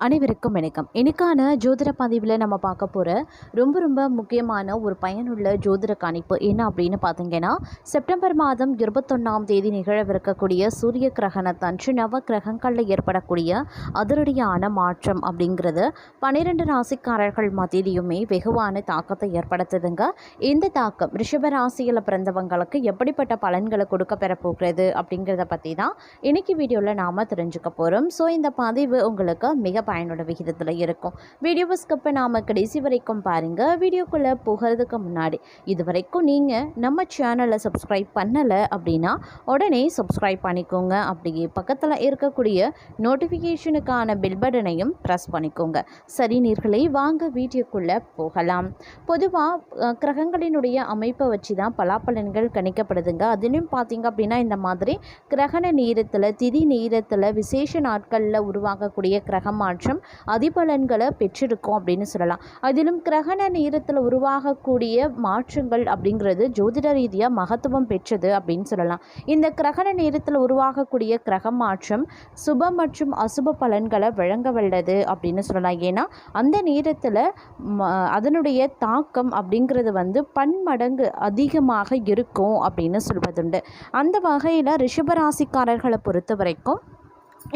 அனைவருக்கும் வணக்கம். இன்னைக்கான ஜோதிட பதிவில் நம்ம பார்க்க போகிற ரொம்ப ரொம்ப முக்கியமான ஒரு பயனுள்ள ஜோதிட கணிப்பு என்ன அப்படின்னு பார்த்தீங்கன்னா செப்டம்பர் மாதம் இருபத்தொன்னாம் தேதி நிகழவிருக்கக்கூடிய சூரிய கிரகணத்தன்று நவ கிரகங்களில் ஏற்படக்கூடிய அதிரடியான மாற்றம் அப்படிங்கிறது பன்னிரெண்டு ராசிக்காரர்கள் மத்தியிலையுமே வெகுவான தாக்கத்தை ஏற்படுத்துதுங்க. இந்த தாக்கம் ரிஷப ராசியில் பிறந்தவங்களுக்கு எப்படிப்பட்ட பலன்களை கொடுக்க பெற போகிறது அப்படிங்கிறத பற்றி தான் இன்னைக்கு வீடியோவில் நாம் தெரிஞ்சுக்க போகிறோம் ஸோ இந்த பதிவு உங்களுக்கு மிக பயனோட விகிதத்தில் இருக்கும். வீடியோவை ஸ்கிப் நாம கடைசி வரைக்கும் பாருங்கள் வீடியோக்குள்ளே போகிறதுக்கு முன்னாடி இது வரைக்கும் நீங்கள் நம்ம சேனலை சப்ஸ்கிரைப் பண்ணலை அப்படின்னா உடனே சப்ஸ்கிரைப் பண்ணிக்கோங்க. அப்படியே பக்கத்தில் இருக்கக்கூடிய நோட்டிஃபிகேஷனுக்கான பில் பட்டனையும் ப்ரெஸ் பண்ணிக்கோங்க. சரி நீர்களை வாங்க வீடியோக்குள்ளே போகலாம். பொதுவாக கிரகங்களினுடைய அமைப்பை வச்சு தான் பலாப்பலன்கள் கணிக்கப்படுதுங்க. அதுலேயும் பார்த்தீங்க அப்படின்னா இந்த மாதிரி கிரகண நேரத்தில் திதி நேரத்தில் விசேஷ நாட்களில் உருவாகக்கூடிய கிரக மற்றும் அதிபலன்களை பெற்றிருக்கும் அப்படின்னு சொல்லலாம். அதிலும் கிரகண நேரத்தில் உருவாகக்கூடிய மாற்றங்கள் அப்படிங்கிறது ஜோதிட ரீதியாக மகத்துவம் பெற்றது அப்படின்னு சொல்லலாம். இந்த கிரகண நேரத்தில் உருவாகக்கூடிய கிரக மாற்றம் சுப மற்றும் அசுப பலன்களை வழங்க வல்லது அப்படின்னு சொல்லலாம். ஏன்னா அந்த நேரத்தில் ம- அதனுடைய தாக்கம் அப்படிங்கிறது வந்து பன்மடங்கு அதிகமாக இருக்கும் அப்படின்னு சொல்வதுண்டு. அந்த வகையில் ரிஷபராசிக்காரர்களை பொறுத்த வரைக்கும்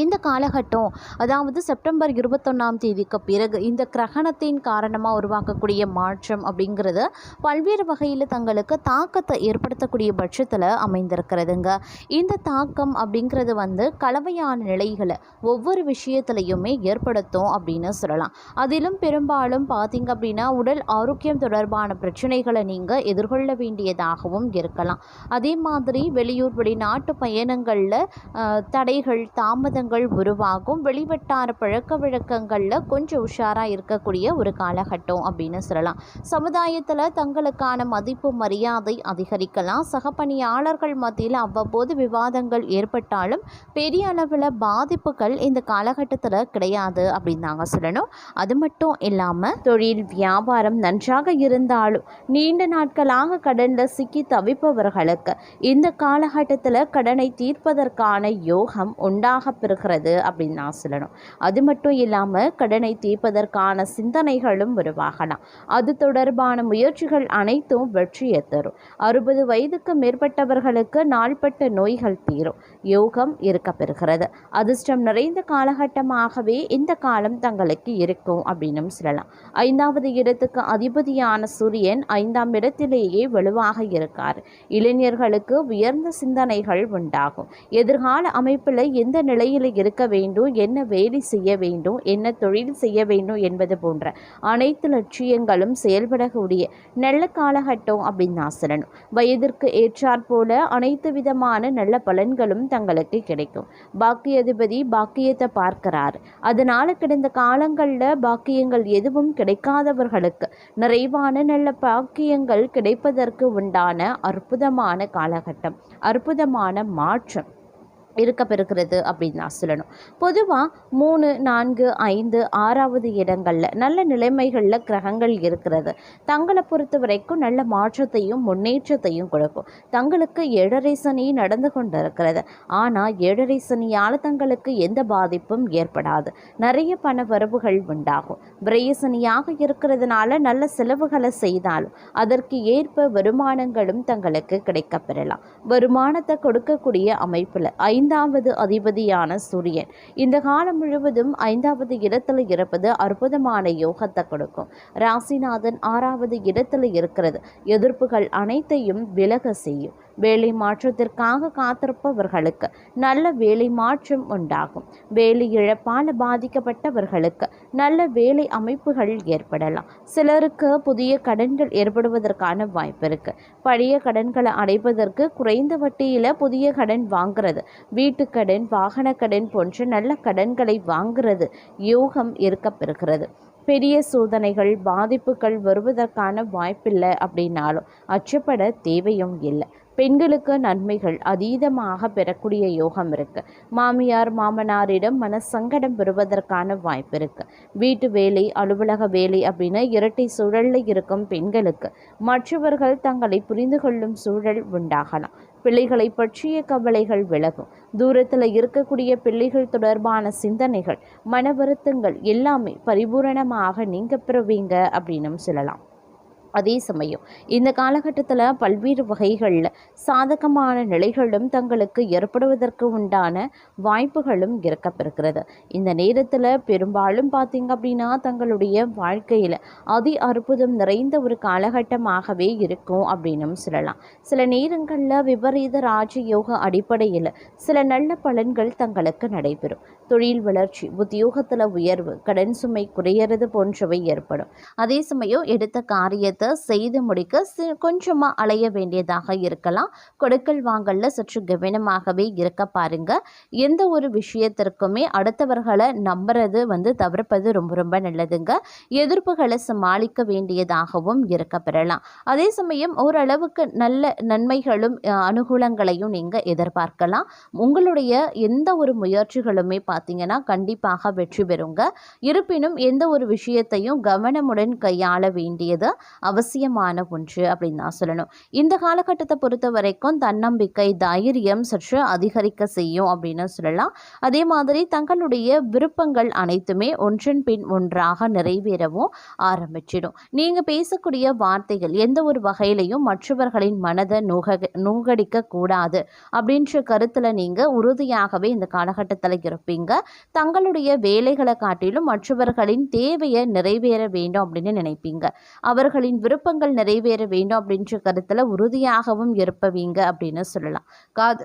இந்த காலகட்டம் அதாவது செப்டம்பர் இருபத்தொன்னாம் தேதிக்கு பிறகு இந்த கிரகணத்தின் காரணமாக உருவாக்கக்கூடிய மாற்றம் அப்படிங்கிறது பல்வேறு வகையில் தங்களுக்கு தாக்கத்தை ஏற்படுத்தக்கூடிய பட்சத்தில் அமைந்திருக்கிறதுங்க. இந்த தாக்கம் அப்படிங்கிறது வந்து கலவையான நிலைகளை ஒவ்வொரு விஷயத்துலையுமே ஏற்படுத்தும் அப்படின்னு சொல்லலாம். அதிலும் பெரும்பாலும் பார்த்தீங்க அப்படின்னா உடல் ஆரோக்கியம் தொடர்பான பிரச்சனைகளை நீங்கள் எதிர்கொள்ள வேண்டியதாகவும் இருக்கலாம். அதே மாதிரி வெளியூர் வெளிநாட்டு பயணங்களில் தடைகள் தாமதங்கள் உருவாகும். வெளிவட்டார பழக்க வழக்கங்களில் கொஞ்சம் உஷாராக இருக்கக்கூடிய ஒரு காலகட்டம் அப்படின்னு சொல்லலாம். சமுதாயத்தில் தங்களுக்கான மதிப்பு மரியாதை அதிகரிக்கலாம். சக பணியாளர்கள் மத்தியில் அவ்வப்போது விவாதங்கள் ஏற்பட்டாலும் பெரிய அளவில் பாதிப்புகள் இந்த காலகட்டத்தில் கிடையாது அப்படின்னு நாங்கள் சொல்லணும். அது மட்டும் இல்லாமல் தொழில் வியாபாரம் நன்றாக இருந்தாலும் நீண்ட நாட்களாக கடனில் சிக்கி தவிப்பவர்களுக்கு இந்த காலகட்டத்தில் கடனை தீர்ப்பதற்கான யோகம் உண்டாக வருகிறது அப்படின்னு நான் சொல்லணும். அது மட்டும் இல்லாமல் கடனை தீர்ப்பதற்கான சிந்தனைகளும் உருவாகலாம். அது தொடர்பான முயற்சிகள் அனைத்தும் வெற்றியை தரும். அறுபது வயதுக்கு மேற்பட்டவர்களுக்கு நாள்பட்ட நோய்கள் தீரும். யோகம் இருக்க பெறுகிறது அதிர்ஷ்டம் நிறைந்த காலகட்டமாகவே இந்த காலம் தங்களுக்கு இருக்கும் அப்படின்னு சொல்லலாம். ஐந்தாவது இடத்துக்கு அதிபதியான சூரியன் ஐந்தாம் இடத்திலேயே வலுவாக இருக்கார். இளைஞர்களுக்கு உயர்ந்த சிந்தனைகள் உண்டாகும். எதிர்கால அமைப்பில் எந்த நிலையில் இருக்க வேண்டும் என்ன வேலை செய்ய வேண்டும் என்ன தொழில் செய்ய வேண்டும் என்பது போன்ற அனைத்து லட்சியங்களும் செயல்படக்கூடிய நல்ல காலகட்டம் அப்படின்னு நான் சொல்லணும். வயதிற்கு ஏற்றாற்போல அனைத்து விதமான நல்ல பலன்களும் தங்களுக்கு கிடைக்கும். பாக்கியதிபதி பாக்கியத்தை பார்க்கிறார். அதனால் கிடந்த காலங்களில் பாக்கியங்கள் எதுவும் கிடைக்காதவர்களுக்கு நிறைவான நல்ல பாக்கியங்கள் கிடைப்பதற்கு உண்டான அற்புதமான காலகட்டம் அற்புதமான மாற்றம். இருக்க பெறுகிறது அப்படின்னு நான் சொல்லணும். பொதுவாக மூணு நான்கு ஐந்து ஆறாவது இடங்களில் நல்ல நிலைமைகளில் கிரகங்கள் இருக்கிறது. தங்களை பொறுத்த வரைக்கும் நல்ல மாற்றத்தையும் முன்னேற்றத்தையும் கொடுக்கும். தங்களுக்கு ஏழரை சனி நடந்து கொண்டு இருக்கிறது ஆனால் ஏழரை சனியால் தங்களுக்கு எந்த பாதிப்பும் ஏற்படாது. நிறைய பண வரவுகள் உண்டாகும். விரய சனியாக இருக்கிறதுனால நல்ல செலவுகளை செய்தாலும் அதற்கு ஏற்ப வருமானங்களும் தங்களுக்கு கிடைக்கப்பெறலாம். வருமானத்தை கொடுக்கக்கூடிய அமைப்பில் ஐந்தாவது அதிபதியான சூரியன். இந்த காலம் முழுவதும் ஐந்தாவது இடத்துல இருப்பது அற்புதமான யோகத்தை கொடுக்கும். ராசிநாதன் ஆறாவது இடத்துல இருக்கிறது. எதிர்ப்புகள் அனைத்தையும் விலக செய்யும். வேலை மாற்றத்திற்காக காத்திருப்பவர்களுக்கு நல்ல வேலை மாற்றம் உண்டாகும். வேலை இழப்பால் பாதிக்கப்பட்டவர்களுக்கு நல்ல வேலை அமைப்புகள் ஏற்படலாம். சிலருக்கு புதிய கடன்கள் ஏற்படுவதற்கான வாய்ப்பு இருக்கு. பழைய கடன்களை அடைப்பதற்கு குறைந்த வட்டியில் புதிய கடன் வாங்குறது வீட்டுக்கடன் வாகன கடன் போன்ற நல்ல கடன்களை வாங்குறது யோகம் இருக்கப்பெறுகிறது பெரிய சோதனைகள் பாதிப்புகள் வருவதற்கான வாய்ப்பில்லை அப்படின்னாலும் அச்சப்பட தேவையும் இல்லை. பெண்களுக்கு நன்மைகள் அதீதமாக பெறக்கூடிய யோகம் இருக்கு. மாமியார் மாமனாரிடம் மன சங்கடம் பெறுவதற்கான வாய்ப்பு இருக்கு. வீட்டு வேலை அலுவலக வேலை அப்படின்னு இரட்டை சூழல்ல இருக்கும் பெண்களுக்கு மற்றவர்கள் தங்களை புரிந்து கொள்ளும் சூழல் உண்டாகலாம். பிள்ளைகளை பற்றிய கவலைகள் விலகும். தூரத்தில் இருக்கக்கூடிய பிள்ளைகள் தொடர்பான சிந்தனைகள் மன வருத்தங்கள் எல்லாமே பரிபூரணமாக நீங்க பெறுவீங்க அப்படின்னும் சொல்லலாம். அதே சமயம் இந்த காலகட்டத்தில் பல்வேறு வகைகளில் சாதகமான நிலைகளும் தங்களுக்கு ஏற்படுவதற்கு உண்டான வாய்ப்புகளும் இருக்கப்பெறுகிறது. இந்த நேரத்தில் பெரும்பாலும் பார்த்தீங்க அப்படின்னா தங்களுடைய வாழ்க்கையில் அதி அற்புதம் நிறைந்த ஒரு காலகட்டமாகவே இருக்கும் அப்படின்னும் சொல்லலாம். சில நேரங்களில் விபரீத ராஜயோக அடிப்படையில் சில நல்ல பலன்கள் தங்களுக்கு நடைபெறும். தொழில் வளர்ச்சி உத்தியோகத்தில் உயர்வு கடன் சுமை குறையிறது போன்றவை ஏற்படும். அதே சமயம் எடுத்த காரியத்தை செய்து முடிக்க சி கொஞ்சமாக அலைய வேண்டியதாக இருக்கலாம். கொடுக்கல் வாங்கல்ல சற்று கவனமாகவே இருக்க பாருங்க. எந்த ஒரு விஷயத்திற்குமே அடுத்தவர்களை நம்புறது வந்து தவிர்ப்பது ரொம்ப ரொம்ப நல்லதுங்க. எதிர்ப்புகளை சமாளிக்க வேண்டியதாகவும் இருக்க பெறலாம். அதே சமயம் ஓரளவுக்கு நல்ல நன்மைகளும் அனுகூலங்களையும் நீங்கள் எதிர்பார்க்கலாம். உங்களுடைய எந்த ஒரு முயற்சிகளுமே பார்த்தீங்கன்னா கண்டிப்பாக வெற்றி பெறுங்க. இருப்பினும் எந்த ஒரு விஷயத்தையும் கவனமுடன் கையாள வேண்டியது அவசியமான ஒன்று அப்படின்னு தான் சொல்லணும். இந்த காலகட்டத்தை பொறுத்த வரைக்கும் தன்னம்பிக்கை தைரியம் சற்று அதிகரிக்க செய்யும் அப்படின்னு சொல்லலாம். அதே மாதிரி தங்களுடைய விருப்பங்கள் அனைத்துமே ஒன்றின் பின் ஒன்றாக நிறைவேறவும் ஆரம்பிச்சிடும். நீங்கள் பேசக்கூடிய வார்த்தைகள் எந்த ஒரு வகையிலையும் மற்றவர்களின் மனதை நுக நூகடிக்க கூடாது அப்படின்ற கருத்தில் நீங்கள் உறுதியாகவே இந்த காலகட்டத்தில் இருப்பீங்க. தங்களுடைய வேலைகளை காட்டிலும் மற்றவர்களின் தேவையை நிறைவேற வேண்டும் அப்படின்னு நினைப்பீங்க. அவர்களின் விருப்பங்கள் நிறைவேற வேண்டும் அப்படின்ற கருத்தில் உறுதியாகவும் இருப்பவீங்க அப்படின்னு சொல்லலாம். காது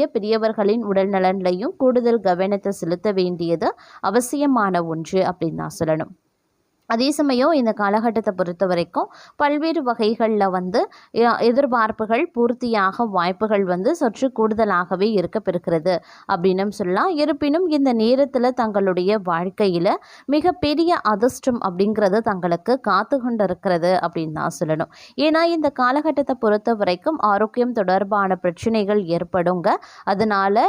பெரியவர்களின் உடல் நலன்லையும் கூடுதல் கவனத்தை செலுத்த வேண்டியது அவசியமான ஒன்று அப்படின்னு நான் சொல்லணும். அதே சமயம் இந்த காலகட்டத்தை பொறுத்த வரைக்கும் பல்வேறு வகைகளில் வந்து எதிர்பார்ப்புகள் பூர்த்தியாக வாய்ப்புகள் வந்து சற்று கூடுதலாகவே இருக்க பெறுகிறது அப்படின்னு சொல்லலாம். இருப்பினும் இந்த நேரத்தில் தங்களுடைய வாழ்க்கையில் மிகப்பெரிய அதிர்ஷ்டம் அப்படிங்கிறது தங்களுக்கு காத்து கொண்டு இருக்கிறது அப்படின்னு தான் சொல்லணும். ஏன்னா இந்த காலகட்டத்தை பொறுத்த வரைக்கும் ஆரோக்கியம் தொடர்பான பிரச்சனைகள் ஏற்படுங்க. அதனால்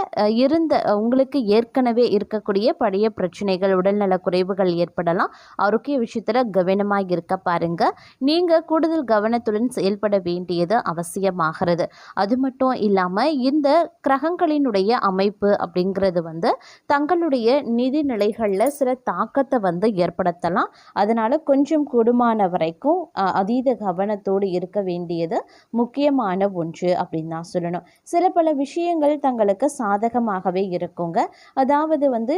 இருந்த உங்களுக்கு ஏற்கனவே இருக்கக்கூடிய பழைய பிரச்சனைகள் உடல்நல குறைவுகள் ஏற்படலாம். ஆரோக்கிய விஷயத்தில் கவனமாக இருக்க பாருங்க. நீங்கள் கூடுதல் கவனத்துடன் செயல்பட வேண்டியது அவசியமாகிறது. அது மட்டும் இல்லாமல் இந்த கிரகங்களினுடைய அமைப்பு அப்படிங்கிறது வந்து தங்களுடைய நிதி நிலைகளில் சில தாக்கத்தை வந்து ஏற்படுத்தலாம். அதனால் கொஞ்சம் கூடுமான வரைக்கும் அதீத கவனத்தோடு இருக்க வேண்டியது முக்கியமான ஒன்று அப்படின்னு தான் சொல்லணும். சில பல விஷயங்கள் தங்களுக்கு சாதகமாகவே இருக்குங்க. அதாவது வந்து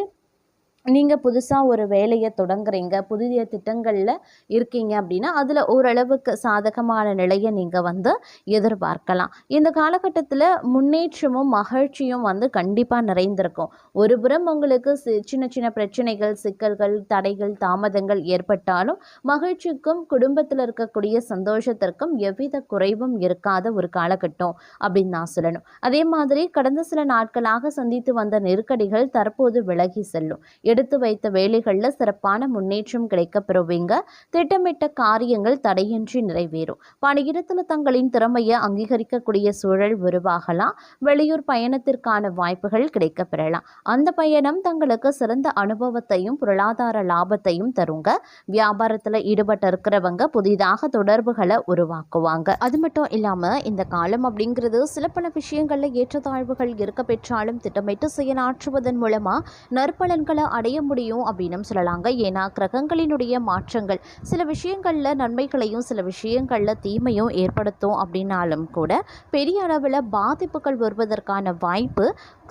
நீங்கள் புதுசாக ஒரு வேலையை தொடங்குறீங்க புதிய திட்டங்களில் இருக்கீங்க அப்படின்னா அதில் ஓரளவுக்கு சாதகமான நிலையை நீங்கள் வந்து எதிர்பார்க்கலாம். இந்த காலகட்டத்தில் முன்னேற்றமும் மகிழ்ச்சியும் வந்து கண்டிப்பாக நிறைந்திருக்கும். ஒரு புறம் உங்களுக்கு சி- சின்ன சின்ன பிரச்சனைகள் சிக்கல்கள் தடைகள் தாமதங்கள் ஏற்பட்டாலும் மகிழ்ச்சிக்கும் குடும்பத்தில் இருக்கக்கூடிய சந்தோஷத்திற்கும் எவ்வித குறைவும் இருக்காத ஒரு காலகட்டம் அப்படின்னு நான் சொல்லணும். அதே மாதிரி கடந்த சில நாட்களாக சந்தித்து வந்த நெருக்கடிகள் தற்போது விலகி செல்லும். எடுத்து வைத்த வேலைகளில் சிறப்பான முன்னேற்றம் கிடைக்க பெறுவீங்க. திட்டமிட்ட காரியங்கள் தடையின்றி நிறைவேறும். பணியிடத்தில் தங்களின் திறமையை அங்கீகரிக்கக்கூடிய சூழல் உருவாகலாம். வெளியூர் பயணத்திற்கான வாய்ப்புகள் கிடைக்கப் பெறலாம். அந்த பயணம் தங்களுக்கு சிறந்த அனுபவத்தையும் பொருளாதார லாபத்தையும் தருங்க. வியாபாரத்தில் ஈடுபட்டு இருக்கிறவங்க புதிதாக தொடர்புகளை உருவாக்குவாங்க. அது மட்டும் இல்லாமல் இந்த காலம் அப்படிங்கிறது சில பல விஷயங்களில் ஏற்றத்தாழ்வுகள் இருக்க பெற்றாலும் திட்டமிட்டு செயலாற்றுவதன் மூலமாக நற்பலன்களை அடைய முடியும் அப்படின்னு சொல்லலாங்க. ஏன்னா கிரகங்களினுடைய மாற்றங்கள் சில விஷயங்களில் நன்மைகளையும் சில விஷயங்களில் தீமையும் ஏற்படுத்தும் அப்படின்னாலும் கூட பெரிய அளவில் பாதிப்புகள் வருவதற்கான வாய்ப்பு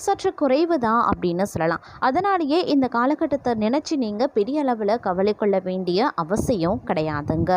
சற்று குறைவு தான் அப்படின்னு சொல்லலாம். அதனாலேயே இந்த காலகட்டத்தை நினச்சி நீங்கள் பெரிய அளவில் கவலை கொள்ள வேண்டிய அவசியம் கிடையாதுங்க.